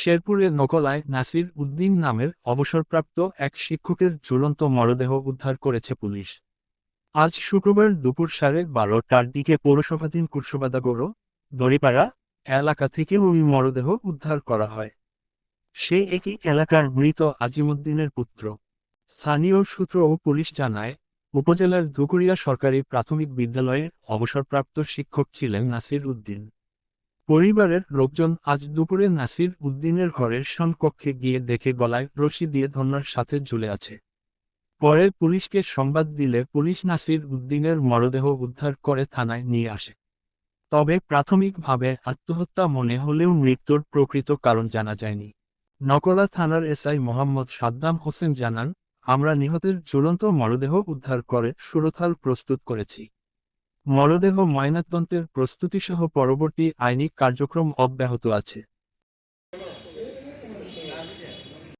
শেরপুরের নকলায় নাসির উদ্দিন নামের অবসরপ্রাপ্ত এক শিক্ষকের ঝুলন্ত মরদেহ উদ্ধার করেছে পুলিশ। আজ শুক্রবার দুপুর সাড়ে বারোটার দিকে পৌরসভাধীন কুরসবাদাগড়, দড়িপাড়া এলাকা থেকে ওই মরদেহ উদ্ধার করা হয়। সে একই এলাকার মৃত আজিমুদ্দিনের পুত্র। স্থানীয় সূত্র ও পুলিশ জানায়, উপজেলার ধুকুরিয়া সরকারি প্রাথমিক বিদ্যালয়ের অবসরপ্রাপ্ত শিক্ষক ছিলেন নাসির উদ্দিন। পরিবারের লোকজন আজ দুপুরে নাসির উদ্দিনের ঘরের কক্ষে গিয়ে দেখে গলায় রশি দিয়ে ধন্যার সাথে ঝুলে আছে। পরে পুলিশকে সংবাদ দিলে পুলিশ নাসির উদ্দিনের মরদেহ উদ্ধার করে থানায় নিয়ে আসে। তবে প্রাথমিকভাবে আত্মহত্যা মনে হলেও মৃত্যুর প্রকৃত কারণ জানা যায়নি। নকলা থানার এসআই মোহাম্মদ সাদ্দাম হোসেন জানান, আমরা নিহতের ঝুলন্ত মরদেহ উদ্ধার করে সুরথাল প্রস্তুত করেছি। মরদেহ ময়নাতদন্তের প্রস্তুতিসহ পরবর্তী আইনি কার্যক্রম অব্যাহত আছে।